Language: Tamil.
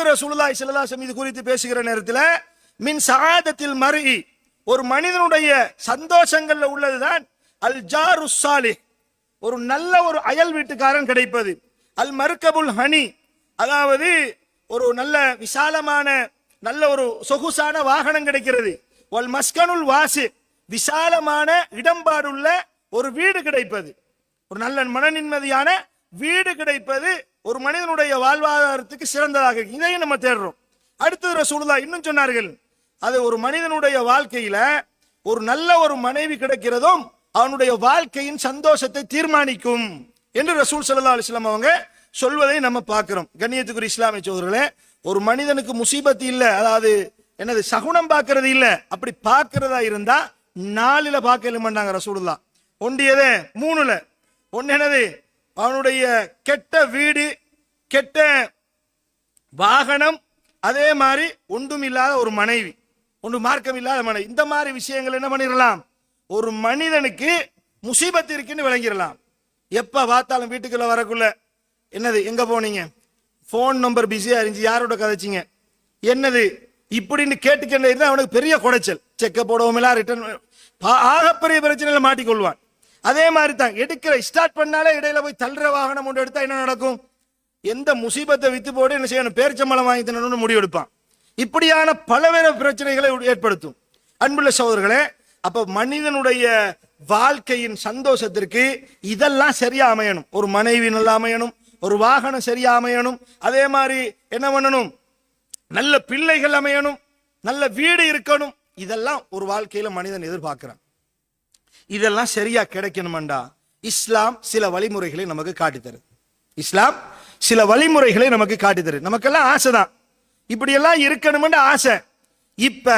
அடுத்த ரசூலுல்லாஹி ஸல்லல்லாஹு இது குறித்து பேசுகிற நேரத்தில் மின் சகாதத்தில் மர்இ ஒரு மனிதனுடைய சந்தோஷங்கள்ல உள்ளதுதான் அல் ஜாரு சாலிஹ் ஒரு நல்ல ஒரு அயல் வீட்டுக்காரன் கிடைப்பது. அல் மருக்கபுல் ஹனி அதாவது ஒரு நல்ல விசாலமான நல்ல ஒரு சொகுசான வாகனம் கிடைக்கிறது. ஒல் மஸ்கனுல் வாசி விசாலமான இடம்பாடுள்ள ஒரு வீடு கிடைப்பது. ஒரு நல்ல மன நிம்மதியான வீடு கிடைப்பது. மனிதனுடைய வாழ்வாதாரத்துக்கு சிறந்ததாக இருக்கு. இதையும் நம்ம தேடுறோம். அடுத்தது ரசூலுல்லா இன்னும் சொன்னார்கள் அது ஒரு மனிதனுடைய வாழ்க்கையில ஒரு நல்ல ஒரு மனைவி கிடைக்கிறதும் அவனுடைய வாழ்க்கையின் சந்தோஷத்தை தீர்மானிக்கும் என்று ரசூல் சல்லா அலிஸ்லாம் அவங்க சொல்வதை நம்ம பார்க்கிறோம். கண்ணியத்துக்குரிய இஸ்லாமிய சோதர்களே ஒரு மனிதனுக்கு முசீபத்து இல்ல அதாவது என்னது சகுனம் பார்க்கறது இல்ல அப்படி பார்க்கறதா இருந்தா நாலுல பார்க்க இல்லைமாட்டாங்க ரசூலுல்லா ஒன்றியதே மூணுல. ஒன்னு என்னது? அவனுடைய கெட்ட வீடு கெட்ட வாகனம் அதே மாதிரி ஒன்றும் இல்லாத ஒரு மனைவி ஒன்று மார்க்கம் இல்லாத மனைவி இந்த மாதிரி விஷயங்கள் என்ன பண்ணிடலாம் ஒரு மனிதனுக்கு முசீபத்து இருக்குன்னு விளங்கிடலாம் எப்போ பார்த்தாலும் வீட்டுக்குள்ள வரக்குள்ள என்னது எங்கே போனீங்க? ஃபோன் நம்பர் பிஸியாக இருந்துச்சு யாரோட கதைச்சிங்க? என்னது இப்படின்னு கேட்டுக்கிட்டே இருந்தால் அவனுக்கு பெரிய குடைச்சல். செக்க போடவும் ரிட்டர்ன் ஆகப்பெரிய பிரச்சனையில் மாட்டிக்கொள்வான். அதே மாதிரி தான் எடுக்கிற ஸ்டார்ட் பண்ணாலே இடையில போய் தள்ளுற வாகனம் ஒன்று எடுத்தால் என்ன நடக்கும்? எந்த முசீபத்தை வித்து போட்டு என்ன செய்யணும்? பேரிச்சம்பளம் வாங்கி தினணும்னு முடிவெடுப்பான். இப்படியான பலவேறு பிரச்சனைகளை ஏற்படுத்தும். அன்புள்ள சகோதரர்களே அப்ப மனிதனுடைய வாழ்க்கையின் சந்தோஷத்திற்கு இதெல்லாம் சரியா அமையணும். ஒரு மனைவி நல்லா அமையணும் ஒரு வாகனம் சரியா அமையணும் அதே மாதிரி என்ன பண்ணணும்? நல்ல பிள்ளைகள் அமையணும் நல்ல வீடு இருக்கணும். இதெல்லாம் ஒரு வாழ்க்கையில மனிதன் எதிர்பார்க்கிறான். இதெல்லாம் சரியா கிடைக்கணுமெண்டா? இஸ்லாம் சில வழிமுறைகளை நமக்கு காட்டித் தருது இஸ்லாம் சில வழிமுறைகளை நமக்கு காட்டி தருது. நமக்கெல்லாம் ஆசை தான் இப்படியெல்லாம் இருக்கணும்னு ஆசை. இப்போ